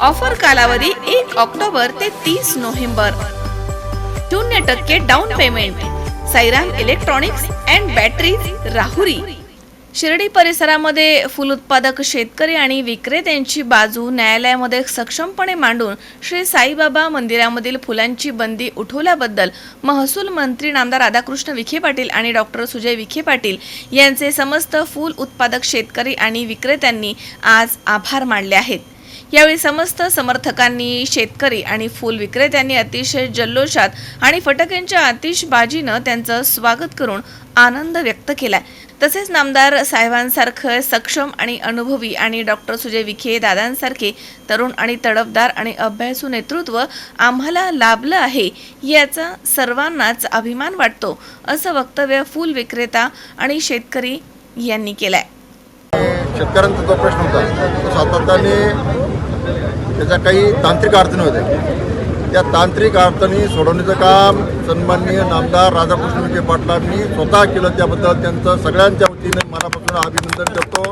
Offer कालावधी एक October ते तीस नोव्हेंबर. शून्य टक्के down payment Sairam electronics and batteries Rahuri. Shirdi परिसरामध्ये फुल उत्पादक शेतकरी आणि विक्रेत्यांची बाजू न्यायालयामध्ये सक्षमपणे मांडून श्री साईबाबा मंदिरामधील फुलांची बंदी उठवल्याबद्दल महसूल मंत्री नामदार राधाकृष्ण विखे पाटील आणि डॉक्टर सुजय विखे पाटील यांचे समस्त फूल उत्पादक शेतकरी आणि विक्रेत्यांनी आज आभार मानले आहेत. यावेळी समस्त समर्थकांनी शेतकरी आणि फूल विक्रेत्यांनी अतिशय जल्लोषात आणि फटाक्यांच्या आतिषबाजीनं त्यांचं स्वागत करून आनंद व्यक्त केलाय. तसेच नामदार साहेबांसारखं सक्षम आणि अनुभवी आणि डॉक्टर सुजय विखे दादांसारखे तरुण आणि तडफदार आणि अभ्यासू नेतृत्व आम्हाला लाभलं आहे याचा सर्वांनाच अभिमान वाटतो असं वक्तव्य फूल विक्रेता आणि शेतकरी यांनी केलंय. शेतकऱ्यांचा जो प्रश्न होता तो सातत्याने त्याच्या काही तांत्रिक अडचणी होत्या त्या तांत्रिक अडचणी सोडवण्याचं काम सन्माननीय नामदार राधाकृष्ण विखे पाटलांनी स्वतः केलं. त्याबद्दल त्यांचं सगळ्यांच्या वतीने मनापासून अभिनंदन करतो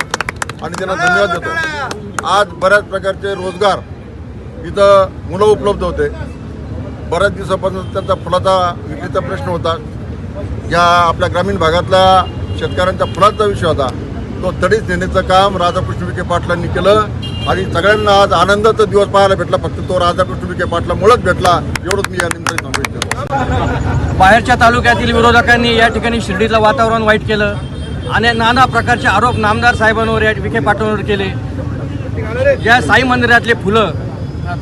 आणि त्यांना धन्यवाद देतो. आज बऱ्याच प्रकारचे रोजगार इथं मुलं उपलब्ध होते. बऱ्याच दिवसापासून त्यांचा फुलाचा विक्रीचा प्रश्न होता. या आपल्या ग्रामीण भागातल्या शेतकऱ्यांच्या फुलाचा विषय होता. तो तडीच नेण्याचं काम राधाकृष्ण विखे पाटलांनी केलं. आणि सगळ्यांना आज आनंदाचा दिवस पाहायला भेटला. फक्त तो राधाकृष्ण विखे पाटलामुळेच भेटला एवढंच मी या निमित्ताने सांगू इच्छितो. बाहेरच्या तालुक्यातील विरोधकांनी या ठिकाणी शिर्डीतलं वातावरण वाईट केलं आणि नाना प्रकारचे आरोप नामदार साहेबांवर या विखे पाटलांवर केले. या साई मंदिरातले फुलं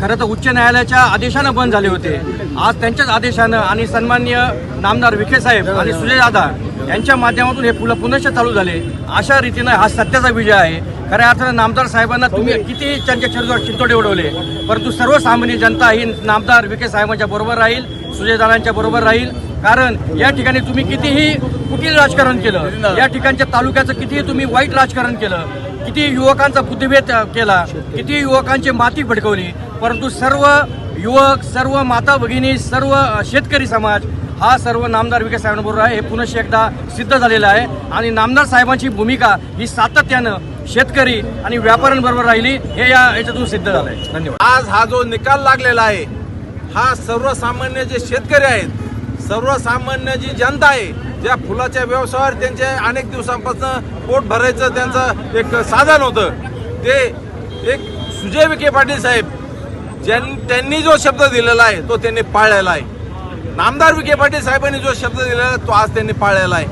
खरं तर उच्च न्यायालयाच्या आदेशानं बंद झाले होते. आज त्यांच्याच आदेशानं आणि सन्माननीय नामदार विखे साहेब आणि सुजय दादा यांच्या माध्यमातून हे फुलं पुनश्च चालू झाले. अशा रीतीनं हा सत्याचा विजय आहे. खऱ्या अर्थानं नामदार साहेबांना तुम्ही किती त्यांच्या चिंतोडे उडवले. परंतु सर्वसामान्य जनता ही नामदार विखे साहेबांच्या बरोबर राहील सुजयदारांच्या बरोबर राहील. कारण या ठिकाणी तुम्ही कितीही कुटील राजकारण केलं या ठिकाणच्या तालुक्याचं कितीही तुम्ही वाईट राजकारण केलं किती युवकांचा बुद्धिभेद केला किती युवकांची माती भडकवली परंतु सर्व युवक सर्व माता भगिनी सर्व शेतकरी समाज हा सर्व नामदार विकास साहेबांबरोबर आहे. हे पुनश्च एकदा सिद्ध झालेलं आहे. आणि नामदार साहेबांची भूमिका ही सातत्यानं शेतकरी आणि व्यापाऱ्यांबरोबर राहिली हे या याच्यातून सिद्ध झालं आहे धन्यवाद. आज हा जो निकाल लागलेला आहे हा सर्वसामान्य जे शेतकरी आहेत सर्वसामान्य जी जनता आहे ज्या फुलाच्या व्यवसायावर त्यांचे अनेक दिवसांपासून पोट भरायचं त्यांचं एक साधन होतं ते एक सुजय विखे पाटील साहेब ज्यां त्यांनी जो शब्द दिलेला आहे तो त्यांनी पाळलेला आहे. नामदार विखे पाटील साहेबांनी जो शब्द दिलेला आहे तो आज त्यांनी पाळलेला आहे.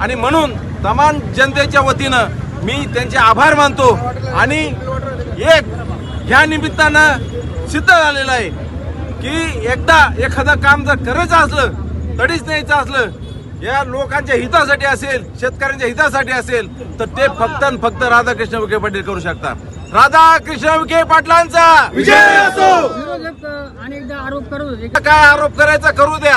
आणि म्हणून तमाम जनतेच्या वतीनं मी त्यांचे आभार मानतो आणि एक ह्या निमित्तानं सिद्ध झालेलं आहे की एकदा एखादं काम जर करायचं असलं तडीच न्यायचं असलं या लोकांच्या हितासाठी असेल शेतकऱ्यांच्या हितासाठी असेल तर ते फक्त आणि फक्त राधाकृष्ण विखे पाटील करू शकतात. राधाकृष्ण विखे पाटलांचा विजय असो! अनेकदा आरोप करत होते. काय आरोप करायचा करू द्या.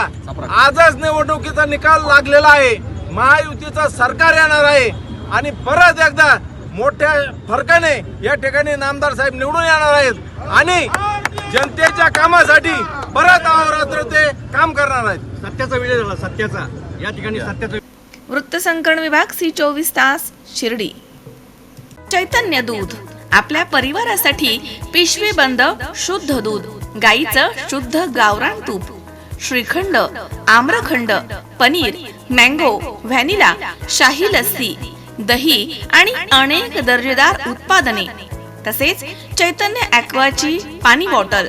आजच निवडणुकीचा निकाल लागलेला आहे. महायुतीचं सरकार येणार आहे. आणि परत एकदा मोठ्या फरकाने या ठिकाणी नामदार साहेब निवडून येणार आहेत. आणि जनतेच्या कामासाठी परत अहोरात्र ते काम करणार आहेत. सत्याचा विजय झाला सत्याचा. या ठिकाणी सत्याचा वृत्तसंकलन विभाग सी चोवीस तास शिर्डी. चैतन्य दूध. आपल्या परिवारासाठी पिशवी बंद शुद्ध दूध. गाईचं शुद्ध गावरान तूप. श्रीखंड आम्रखंड पनीर मँगो व्हॅनिला शाही लस्सी. दही आणि अनेक दर्जेदार उत्पादने तसेच चैतन्य ॲक्वाची पाणी बॉटल.